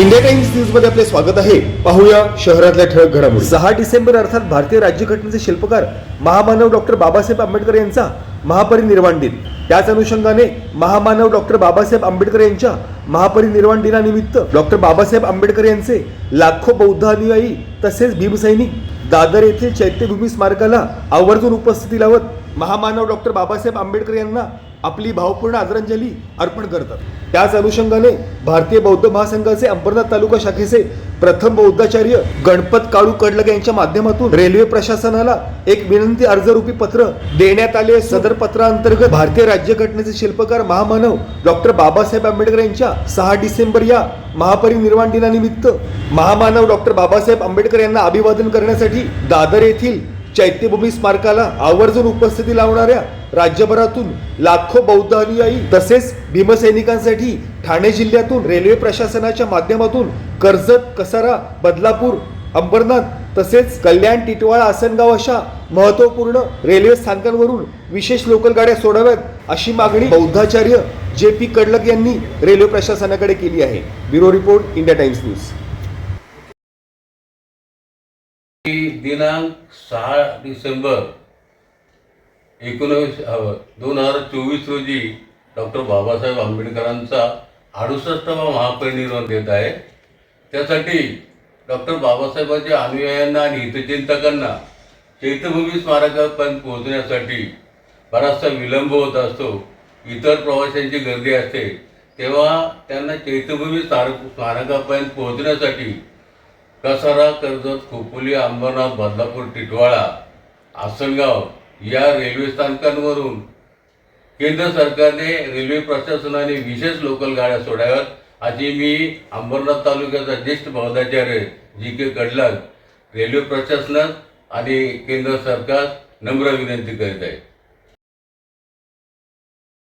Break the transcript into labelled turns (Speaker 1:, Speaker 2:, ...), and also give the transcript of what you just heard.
Speaker 1: India times न्यूजमध्ये आपले स्वागत आहे. पाहूया शहरातल्या ठळक घडामोडी. सहा डिसेंबर अर्थात भारतीय राज्यघटनेचे शिल्पकार महामानव डॉक्टर बाबासाहेब आंबेडकर यांचा महापरिनिर्वाण दिन. त्याच अनुषंगाने महामानव डॉक्टर बाबासाहेब आंबेडकर यांच्या महापरिनिर्वाण दिनानिमित्त डॉक्टर बाबासाहेब आंबेडकर यांचे लाखो बौद्ध अनुयायी तसेच भीमसैनिक दादर येथील चैत्यभूमी स्मारकाला आवर्जून उपस्थिती लावत महामानव डॉक्टर बाबासाहेब आंबेडकर यांना आपली भावपूर्ण आदरांजली अर्पण करतात. त्याच अनुषंगाने भारतीय बौद्ध महासंघाचे अंबरनाथ तालुका शाखेचे प्रथम बौद्धाचार्य गणपत काळू कडलग यांच्या माध्यमातून रेल्वे प्रशासनाला एक विनंती अर्जरूपी पत्र देण्यात आले. सदर पत्रांतर्गत भारतीय राज्यघटनेचे शिल्पकार महामानव डॉक्टर बाबासाहेब आंबेडकर यांच्या सहा डिसेंबर या महापरिनिर्वाण दिनानिमित्त महामानव डॉक्टर बाबासाहेब आंबेडकर यांना अभिवादन करण्यासाठी दादर येथील चैत्यभूमी स्मारकाला आवर्जून उपस्थिती लावणाऱ्या राज्यभरातून लाखो बौद्ध अनुयायी तसेच भीमसैनिकांसाठी ठाणे जिल्ह्यातून रेल्वे प्रशासनाच्या माध्यमातून कर्जत कसारा बदलापूर अंबरनाथ तसेच कल्याण टिटवाळा आसनगाव अशा महत्त्वपूर्ण रेल्वे स्थानकांवरून विशेष लोकल गाड्या सोडाव्यात अशी मागणी बौद्धाचार्य जे पी कडलक यांनी रेल्वे प्रशासनाकडे केली आहे. Bureau report India Times news.
Speaker 2: दिनांक सहा डिसेंबर एकोणवीस दोन हजार चोवीस रोजी डॉक्टर बाबासाहेब आंबेडकरांचा अडुसष्टावा महापरिनिर्वाण देत आहे. त्यासाठी डॉक्टर बाबासाहेबांच्या अनुयायांना आणि हितचिंतकांना चैत्यभूमी स्मारकापर्यंत पोहोचण्यासाठी बराचसा विलंब होत असतो. इतर प्रवाशांची गर्दी असते. तेव्हा त्यांना चैत्यभूमी स्मारक स्मारकापर्यंत पोहोचण्यासाठी कसारा कर्जत खोपोली अंबरनाथ बदलापूर टिटवाळा आसनगाव या रेल्वे स्थानकांवरून केंद्र सरकारने रेल्वे प्रशासनाने विशेष लोकल गाड्या सोडाव्यात. अशी मी अंबरनाथ तालुक्याचा ज्येष्ठ बौद्धाचार्य जी के कडलाग रेल्वे प्रशासनात आणि केंद्र सरकार नम्र विनंती करीत आहे.